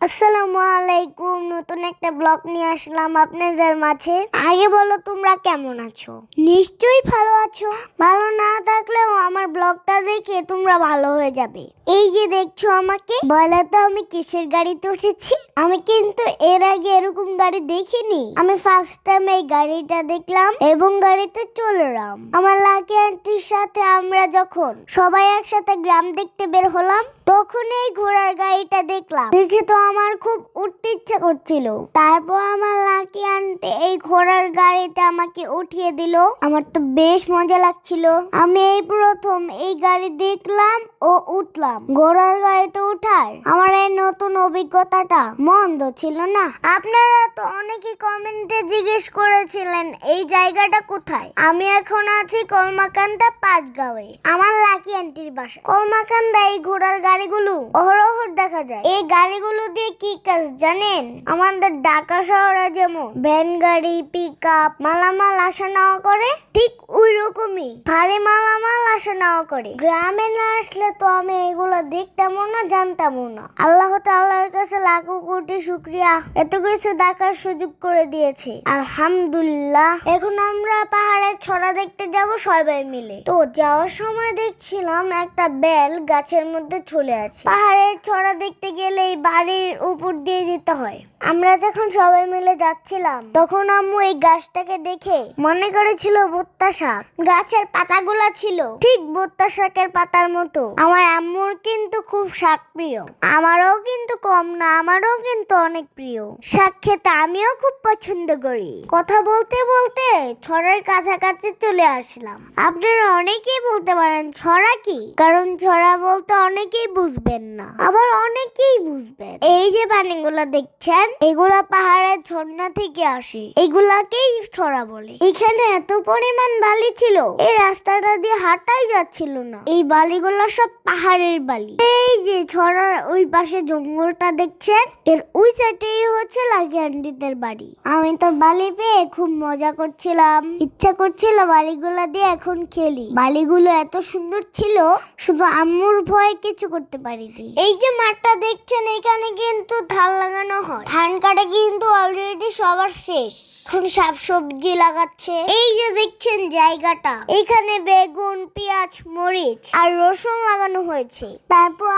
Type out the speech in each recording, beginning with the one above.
আসসালামু আলাইকুম, নতুন একটা ব্লগ নিয়ে আসলাম আপনাদের মাঝে। আগে বলো তোমরা কেমন আছো? নিশ্চয়ই ভালো আছো। ভালো না থাকলেও আমার ব্লগটা দেখে তোমরা ভালো হয়ে যাবে। এই যে দেখছ আমাকে, বলে তো আমি কিসের গাড়িতে উঠেছি আমি কিন্তু এর আগে এরকম গাড়ি দেখিনি। আমি ফার্স্ট টাইম এই গাড়িটা দেখলাম এবং গাড়িতে চললাম। আমার লাকি আন্টির সাথে আমরা যখন সবাই একসাথে গ্রাম দেখতে বের হলাম তখন এই ঘোড়ার গাড়িটা দেখলাম। দেখে তো আমার খুব উঠতে ইচ্ছা করছিল। তারপর আমার লাকি আন্টি এই ঘোড়ার গাড়িতে আমাকে উঠিয়ে দিল। আমার তো বেশ মজা লাগছিল। আমি এই প্রথম এই গাড়ি দেখলাম ও উঠলাম। ঘোড়ার গাড়িতে উঠার আমার এই নতুন অভিজ্ঞতাটা মন্দ ছিল না। আপনারা তো অনেকেই কমেন্টে জিজ্ঞেস করেছিলেন, এই জায়গাটা কোথায়? আমি এখন আছি কলমাকান্দা পাঁচগাঁওয়ে, আমার লাকি আন্টির বাসা কলমাকান্দা এই ঘোড়ার গাড়িগুলো অহরহ দেখা যায়। এই গাড়িগুলো দিয়ে কি কাজ জানেন? আমাদের ঢাকা শহরে যেমন ভ্যান গাড়ি পিক আপ মালামাল আসা নেওয়া করে, ঠিক ওই রকমই ভারী মালামাল আসা নেওয়া করে। গ্রামে না আসলে তো আমি এগুলো দেখতামও না, জানতামও না। আল্লাহ তাআলার কাছে লাখো কোটি শুক্রিয়া। এত কিছু দেখার সুযোগ করে দিয়েছে। আলহামদুলিল্লাহ। এখন আমরা পাহাড়ের ছড়া দেখতে যাব সবাই মিলে। তো যাওয়ার সময় দেখছিলাম একটা বেল গাছের মধ্যে চলে আছে। পাহাড়ের ছড়া দেখতে গেলে এই বাড়ির উপর দিয়ে যেতে হয়। আমরা যখন সবাই মিলে যাচ্ছিলাম, তখন আম্মু এই গাছটাকে দেখে মনে করেছিল ভুট্টা শাক। গাছের পাতাগুলা ছিল। ঠিক ভুট্টা শাকের পাতার মতো। আমার আম্মুর কিন্তু খুব শাক প্রিয়। আমারও কিন্তু কম না, আমারও কিন্তু অনেক প্রিয়। শাক খেতে আমিও খুব পছন্দ করি। কথা বলতে বলতে ছড়ার কাছাকাছি চলে আসলাম। আপনারা অনেকেই বলতে পারেন, ছড়া কি? কারণ ছড়া বলতে অনেকেই বুঝবেন না। আবার অনেকেই বুঝবেন। এই যে পানিগুলা দেখছেন, এগুলা পাহাড়ের ঝর্ণা থেকে আসে। এগুলাকেই ছড়া বলে। এখানে এত পরিমাণ বালি ছিল, এই রাস্তাটা দিয়ে হাঁটাই যাচ্ছিল না। এই বালিগুলো সব পাহাড়ের বালি। এই যে ছড়ার ওই পাশে জঙ্গলটা দেখছেন? এর ওই সাইডেই হচ্ছে লাগি আন্টিদের বাড়ি। আমি তো বালি পেয়ে খুব মজা করছিলাম। ইচ্ছা করছিল বালিগুলা দিয়ে এখন খেলি। বালিগুলো এত সুন্দর ছিল, শুধু আম্মুর ভয়ে কিছু করতে পারিনি। এই যে মাঠটা দেখছেন, এখানে কিন্তু ধান লাগানো হয়। ধান কাটা কিন্তু অলরেডি সবার শেষ। এখন সব সবজি লাগাচ্ছে। এই যে দেখছেন জায়গাটা। এখানে বেগুন, পেঁয়াজ, মরিচ আর রসুন লাগানো হয়েছে। তারপর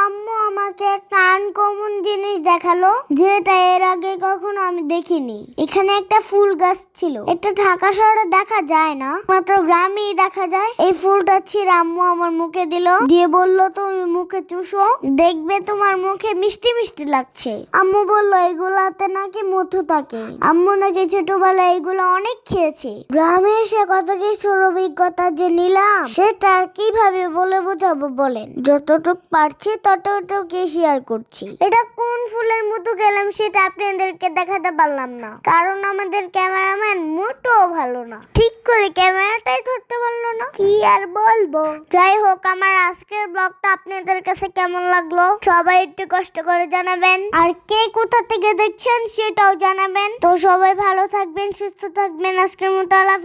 আমাকে একটা আনকমন জিনিস দেখাল, যেটা এর আগে কখনো আমি দেখিনি। এখানে একটা ফুল গাছ ছিল। এটা ঢাকা শহরে দেখা যায় না, মাত্র গ্রামেই দেখা যায়। এই ফুলটা ছিঁড়ে আম্মু আমার মুখে দিল। দিয়ে বলল, তুমি মুখে চুষো, দেখবে তোমার মুখে মিষ্টি মিষ্টি লাগছে। আম্মু বলল, এগুলাতে নাকি মধু থাকে। আম্মু নাকি ছোটবেলায় এগুলো অনেক খেয়েছে। গ্রামে এসে কত কিছুর অভিজ্ঞতা যে নিলাম, সেটা কীভাবে বলে বোঝাবো বলেন? যতটুক পারছি ততটুকু শেয়ার করছি। এটা কোন ফুলের মতো গেলাম সেটা আপনাদেরকে দেখাতে পারলাম না। কারণ আমাদের ক্যামেরাম্যান মোটেও ভালো না। ঠিক করে ক্যামেরাটাই ধরতে পারল না। কি আর বলব? যাই হোক, আমার আজকের ব্লগটা আপনাদের কাছে কেমন লাগল? সবাই একটু কষ্ট করে জানাবেন। আর কে কোথা থেকে দেখছেন সেটাও জানাবেন। তো সবাই ভালো থাকবেন, সুস্থ থাকবেন। আজকের মতো আল্লাহ